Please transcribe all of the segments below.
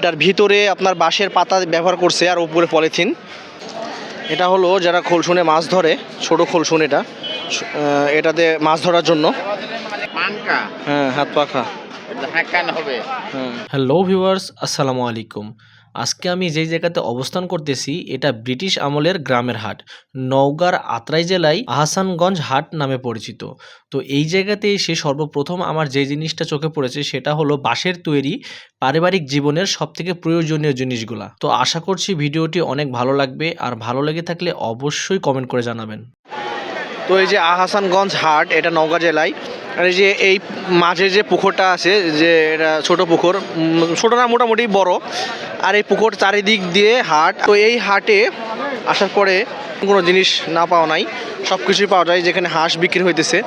এটার ভিতরে আপনার বাঁশের পাতা ব্যবহার করছে আর উপরে পলিথিন। এটা হলো যারা খোলসুনে মাছ ধরে ছোট খোলসুন এটা। এটাতে মাছ ধরার জন্য। হ্যাঁ হাত পাখা। হবে। হ্যাঁ হ্যালো ভিউয়ার্স আসসালামু আলাইকুম। আজকে আমি যেই জায়গাতে অবস্থান করতেছি, এটা ব্রিটিশ আমলের গ্রামের হাট। নওগাঁর আত্রাই জেলায় আহসানগঞ্জ হাট নামে পরিচিত। তো এই জায়গাতে এসে সর্বপ্রথম আমার যে জিনিসটা চোখে পড়েছে, সেটা হলো বাঁশের তৈরি পারিবারিক জীবনের সবথেকে প্রয়োজনীয় জিনিসগুলা। তো আশা করছি ভিডিওটি অনেক ভালো লাগবে, আর ভালো লেগে থাকলে অবশ্যই কমেন্ট করে জানাবেন। তো এই যে আহাসানগঞ্জ হাট, এটা নওগাঁ জেলায়। আর এই যে এই মাঝে যে পুকুরটা আছে, যে এটা ছোট পুকুর ছোট না, মোটামুটি বড়। আর এই পুকুর চারিদিক দিয়ে হাট। তো এই হাটে আসার পরে কোনো জিনিস না পাওয়া নাই সব কিছুই পাওয়া যায়, যেখানে হাঁস বিক্রি হইতেছে।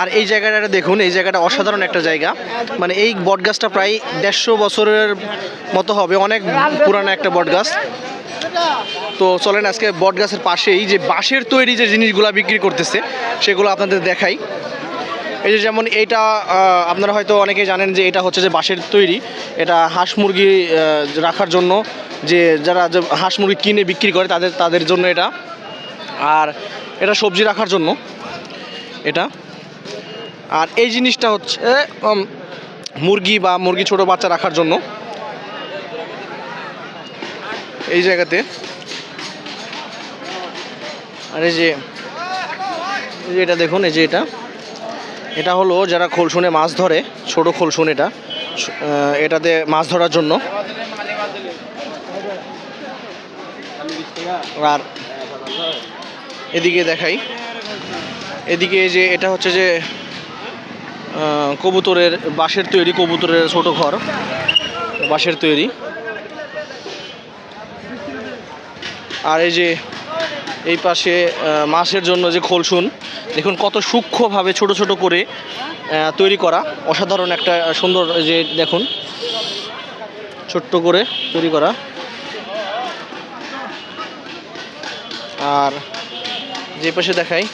আর এই জায়গাটা দেখুন, এই জায়গাটা অসাধারণ একটা জায়গা। মানে এই বটগাছটা প্রায় দেড়শো বছরের মতো হবে, অনেক পুরানো একটা বটগাছ। তো চলেন আজকে বট গাছের পাশেই যে বাঁশের তৈরি যে জিনিসগুলো বিক্রি করতেছে, সেগুলো আপনাদের দেখাই। এই যে যেমন এইটা আপনারা হয়তো অনেকেই জানেন যে এটা হচ্ছে যে বাঁশের তৈরি। এটা হাঁস মুরগি রাখার জন্য যে যারা হাঁস মুরগি কিনে বিক্রি করে তাদের তাদের জন্য এটা। আর এটা সবজি রাখার জন্য এটা। আর এই জিনিসটা হচ্ছে মুরগি বা মুরগি ছোট বাচ্চা রাখার জন্য। এই জায়গাতে। আর এই যে এটা দেখুন, এই যে এটা। এটা হলো যারা খোলসুনে মাছ ধরে, ছোট খোলসুন এটা। এটাতে মাছ ধরার জন্য। আর এদিকে দেখাই। এদিকে যে এটা হচ্ছে যে কবুতরের বাঁশের তৈরি কবুতরের ছোট ঘর। বাঁশের তৈরি। আর এই যে এই পাশে মাছের জন্য যে খোলসুন, দেখুন কত সূক্ষ্মভাবে ছোট ছোট করে তৈরি করা। অসাধারণ একটা সুন্দর যে দেখুন, ছোট্ট করে তৈরি করা। আর যে পাশে দেখাই,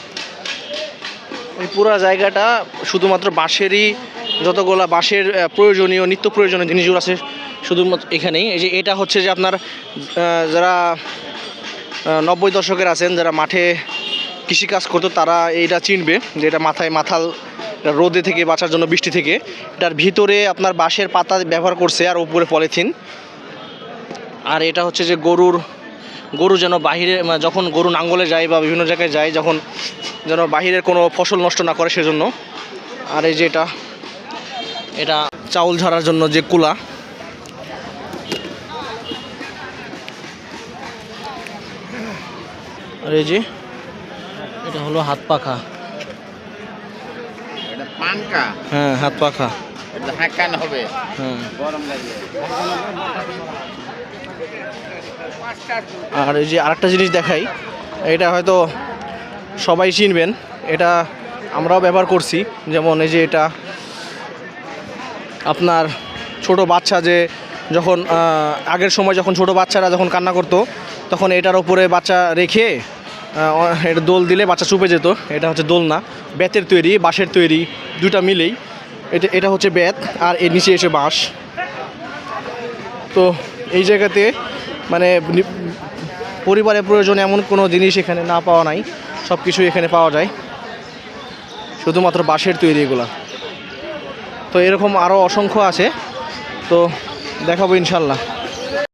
এই পুরো জায়গাটা শুধুমাত্র বাঁশেরই, যতগুলা বাঁশের প্রয়োজনীয়, নিত্য প্রয়োজনীয় জিনিসগুলো আছে, শুধুমাত্র এখানেই। এই যে এটা হচ্ছে যে আপনার যারা নব্বই দশকের আছেন, যারা মাঠে কৃষিকাজ করতো, তারা এইটা চিনবে যে এটা মাথায় মাথাল রোদে থেকে বাঁচার জন্য বৃষ্টি থেকে। এটার ভিতরে আপনার বাঁশের পাতা ব্যবহার করছে আর উপরে পলিথিন। আর এটা হচ্ছে যে গরুর, গরু যেন বাহিরে যখন গরু নাঙ্গলে যায় বা বিভিন্ন জায়গায় যায়, যখন যেন বাহিরের কোনো ফসল নষ্ট না করে সেজন্য। আর এই যে এটা এটা চাউল ঝাড়ার জন্য যে কুলা আর এই যে এটা হলো হাত পাখা। হ্যাঁ হাত পাখা। হবে। হ্যাঁ। গরম আর এই যে আরেকটা জিনিস দেখাই এটা হয়তো সবাই চিনবেন এটা আমরাও ব্যবহার করছি যেমন এই যে এটা আপনার ছোট বাচ্চা যে যখন আগের সময় যখন ছোট বাচ্চারা যখন কান্না করতো তখন এটার ওপরে বাচ্চা রেখে এটা দোল দিলে বাচ্চা চুপে যেত। এটা হচ্ছে দোলনা, বেতের তৈরি, বাঁশের তৈরি দুটা মিলেই। এটা এটা হচ্ছে বেত আর এর নিচে এসে বাঁশ। তো এই জায়গাতে মানে নি- পরিবারের প্রয়োজন এমন কোনো জিনিস এখানে না পাওয়া নাই সব কিছু এখানে পাওয়া যায়। শুধুমাত্র বাঁশের তৈরি এগুলা। তো এরকম আরও অসংখ্য আছে। তো দেখাবো ইনশাল্লাহ।